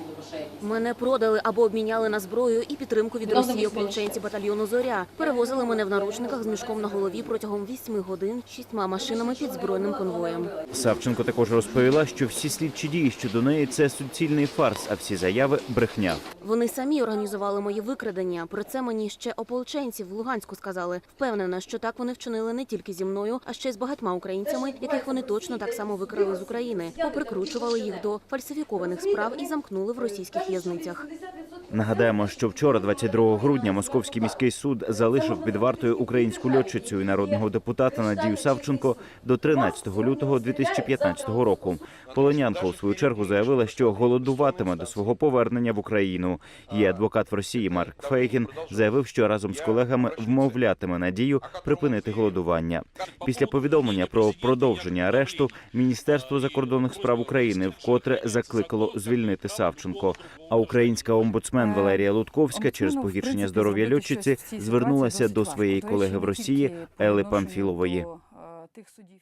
school. Мене продали або обміняли на зброю і підтримку від Росії ополченці батальйону Зоря. Перевозили мене в наручниках з мішком на голові протягом вісьми годин шістьма машинами під збройним конвоєм. Савченко також розповіла, що всі слідчі дії щодо неї це суцільний фарс, а всі заяви брехня. Вони самі організували мої викрадення. Про це мені ще ополченці в Луганську сказали. Впевнена, що так вони вчинили не тільки зі мною, а ще й з багатьма українцями, яких вони точно так само викрали з України, поприкручували їх до фальсифікованих справ і замкнули в російських в'язницях. Нагадаємо, що вчора, 22 грудня, Московський міський суд залишив під вартою українську льотчицю і народного депутата Надію Савченко до 13 лютого 2015 року. Полонянка у свою чергу заявила, що голодуватиме до свого повернення в Україну. Її адвокат в Росії Марк Фейгін заявив, що разом з колегами вмовлятиме Надію припинити голодування. Після повідомлення про продовження арешту Міністерство закордонних справ України вкотре закликало звільнити Савченко. А українська омбудсмен Валерія Лутковська через погіршення здоров'я льотчиці звернулася до своєї колеги в Росії Ели Памфілової. Які